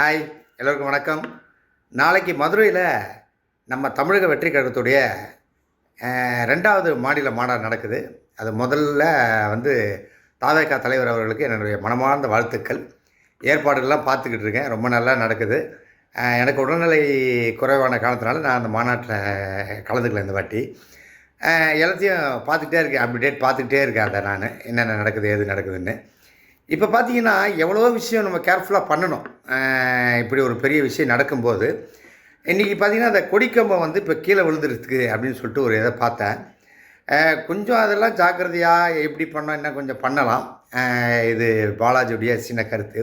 Hi எல்லோருக்கும் வணக்கம். நாளைக்கு மதுரையில் நம்ம தமிழக வெற்றி கழகத்துடைய ரெண்டாவது மாநில மாநாடு நடக்குது. அது முதல்ல வந்து தாவேகா தலைவர் அவர்களுக்கு என்னுடைய மனமார்ந்த வாழ்த்துக்கள். ஏற்பாடுகள்லாம் பார்த்துக்கிட்டு இருக்கேன். ரொம்ப நல்லா நடக்குது. எனக்கு உடல்நிலை குறைவான காலத்தினால நான் அந்த மாநாட்டில் கலந்துக்கல இந்த வாட்டி. எல்லாத்தையும் பார்த்துக்கிட்டே இருக்கேன். அப்டேட் பார்த்துக்கிட்டே இருக்கேன் அதை நான். என்னென்ன நடக்குது எது நடக்குதுன்னு. இப்போ பார்த்தீங்கன்னா எவ்வளோ விஷயம் நம்ம கேர்ஃபுல்லாக பண்ணணும். இப்படி ஒரு பெரிய விஷயம் நடக்கும்போது இன்றைக்கி பார்த்தீங்கன்னா அந்த கொடிக்கம்பம் வந்து இப்போ கீழே விழுந்துருக்கு அப்படின்னு சொல்லிட்டு ஒரு இதை பார்த்தேன். கொஞ்சம் அதெல்லாம் ஜாக்கிரதையாக எப்படி பண்ணோம் என்ன கொஞ்சம் பண்ணலாம். இது பாலாஜியுடைய சின்ன கருத்து.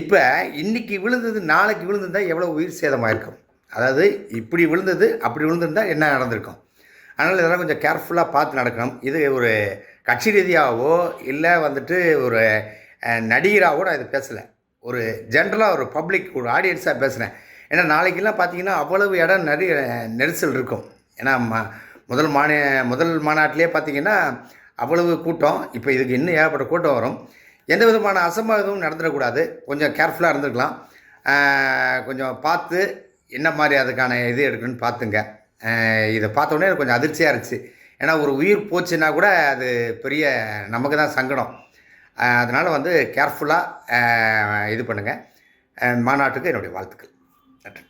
இப்போ இன்றைக்கி விழுந்தது நாளைக்கு விழுந்திருந்தால் எவ்வளோ உயிர் சேதமாயிருக்கும் அதாவது இப்படி விழுந்தது அப்படி விழுந்திருந்தால் என்ன நடந்திருக்கும்? அதனால் இதெல்லாம் கொஞ்சம் கேர்ஃபுல்லாக பார்த்து நடக்கணும். இது ஒரு கட்சி ரீதியாகவோ இல்லை வந்துட்டு ஒரு நடிகராக கூட இது பேசலை. ஒரு ஜென்ரலாக ஒரு பப்ளிக் ஒரு ஆடியன்ஸாக பேசுகிறேன் ஏன்னா நாளைக்கெல்லாம் பார்த்தீங்கன்னா அவ்வளவு இடம் நிறைய நெரிசல் இருக்கும். ஏன்னா ம முதல் மாநில முதல் மாநாட்டிலே பார்த்தீங்கன்னா அவ்வளவு கூட்டம். இப்போ இதுக்கு இன்னும் ஏகப்பட்ட கூட்டம் வரும். எந்த விதமான அசம்பாவிதமும் நடந்துடக்கூடாது. கொஞ்சம் கேர்ஃபுல்லாக இருந்துக்கலாம் கொஞ்சம் பார்த்து என்ன மாதிரி அதுக்கான இது எடுக்கணும்னு பார்த்துங்க. இதை பார்த்தோன்னே எனக்கு கொஞ்சம் அதிர்ச்சியாக இருந்துச்சு. ஏன்னா ஒரு உயிர் போச்சுன்னா கூட அது பெரிய நமக்கு தான் சங்கடம். அதனால் வந்து கேர்ஃபுல்லாக இது பண்ணுங்கள் மாநாட்டுக்கு என்னுடைய வாழ்த்துக்கள். நன்றி.